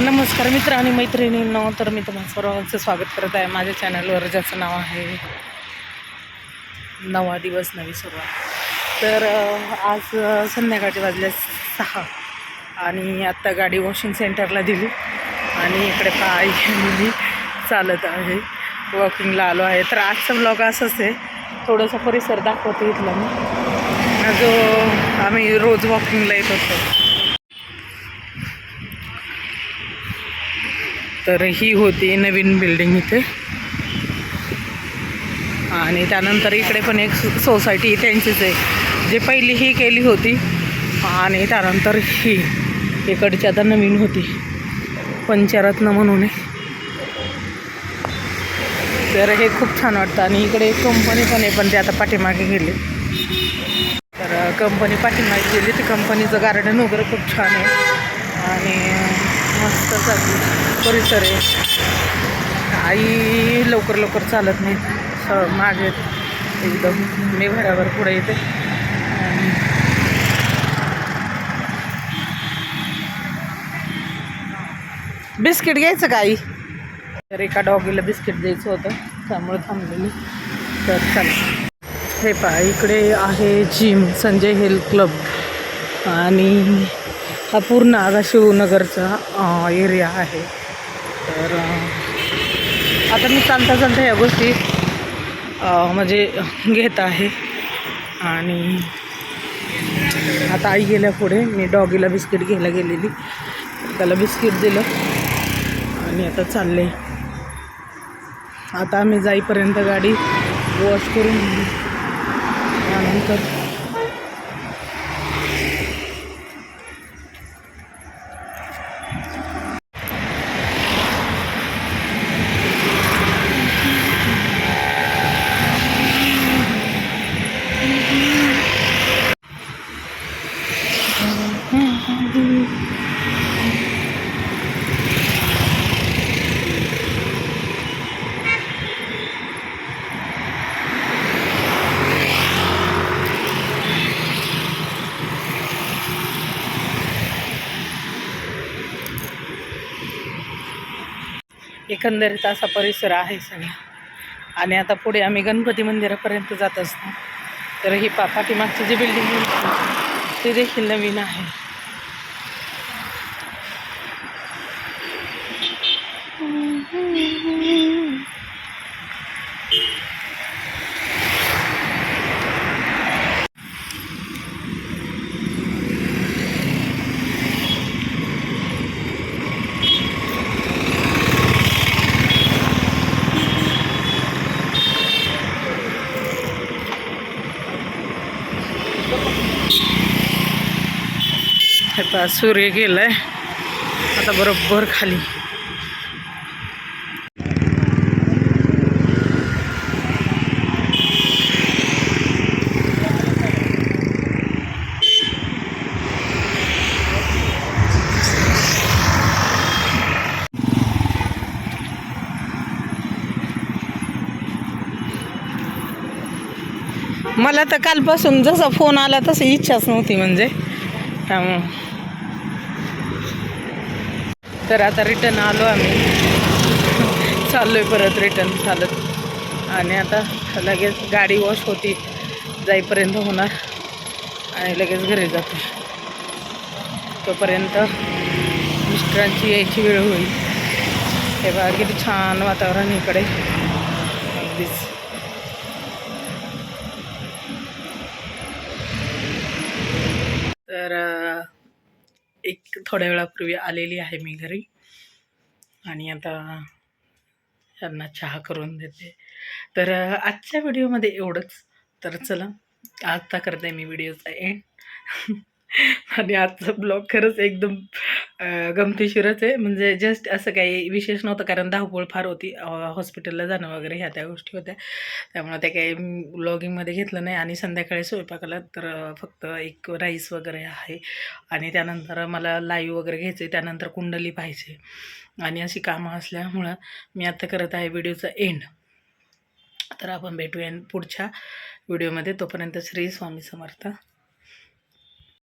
नमस्कार मित्र आणि मैत्रिणींनो तर मी तुम्हाला सर्वांचं स्वागत करत आहे माझ्या चॅनलवर ज्याचं नाव आहे नवा दिवस नवी सुरुवात. तर आज संध्याकाळचे वाजले सहा आणि आत्ता गाडी वॉशिंग सेंटरला दिली आणि इकडे पाय मुली चालत आहे. वॉकिंगला आलो आहे. तर आजचा ब्लॉग असंच आहे. थोडंसं परिसर दाखवतो इथला मी. जो आम्ही रोज वॉकिंगला येत होतो. तर ही होती नवीन बिल्डिंग इथे. आणि त्यानंतर इकडे पण एक सोसायटी त्यांचीच आहे. जे पहिली ही केली होती आणि त्यानंतर ही. इकडची आता नवीन होती. पंचरत्न म्हणून आहे. तर हे खूप छान वाटतं. आणि इकडे एक कंपनी पण आहे पण ते आता पाठीमागे गेले. तर कंपनी पाठीमागे गेली. ती कंपनीचं गार्डन वगैरे खूप छान आहे. आणि मस्त चालली. परिसर आहे. आई लवकर लवकर चालत नाही. स मागे एकदम मी घरावर पुढे येते. बिस्किट घ्यायचं का आई? तर एका डॉगीला बिस्किट द्यायचं होतं. त्यामुळे थांबलेली. तर चला. हे पहा इकडे आहे जिम संजय हेल्थ क्लब. आणि हा पूर्ण आगा शिवनगरचा एरिया आहे. तर आता मी चालता चालता या गोष्टी म्हणजे घेत आहे. आणि आता आई गेल्या पुढे मी डॉगीला बिस्किट घ्यायला गेलेली. त्याला बिस्किट दिलं. आणि आता चालले. आता आम्ही जाईपर्यंत गाडी वॉश करून त्यानंतर एकंदरीत असा परिसर आहे सगळा. आणि आता पुढे आम्ही गणपती मंदिरापर्यंत जात असतो तर ही पा पाठीमागची जी बिल्डिंग ती देखील नवीन आहे. हे आता सूर्य गेलाय. आता बरोबर खाली. मला तर कालपासून जसा फोन आला तसं इच्छाच नव्हती म्हणजे. त्यामुळं. तर आता रिटर्न आलो आम्ही. चाललो आहे परत रिटर्न चालत. आणि आता लगेच गाडी वॉश होती जाईपर्यंत होणार. आणि लगेच घरी जाते तोपर्यंत मिस्टरांची यायची वेळ होईल. हे बघा किती छान वातावरण इकडे. अगदीच. तर एक थोड्या वेळापूर्वी आलेली आहे मी घरी. आणि आता यांना चहा करून देते. तर आजच्या व्हिडिओमध्ये एवढंच. तर चला आता करते मी व्हिडिओचा एंड आणि आजचा ब्लॉग खरंच एकदम गमतीशीरच आहे. म्हणजे जस्ट असं काही विशेष नव्हतं कारण धावपळ फार होती. हॉस्पिटलला जाणं वगैरे ह्या त्या गोष्टी होत्या. त्यामुळे ते काही ब्लॉगिंगमध्ये घेतलं नाही. आणि संध्याकाळी स्वयंपाकाला तर फक्त एक राईस वगैरे आहे. आणि त्यानंतर मला लाईव्ह वगैरे घ्यायचं आहे त्यानंतर कुंडली पाहिजे आणि अशी कामं असल्यामुळं मी आता करत आहे व्हिडिओचा एंड तर आपण भेटूया पुढच्या व्हिडिओमध्ये. तोपर्यंत श्री स्वामी समर्थ.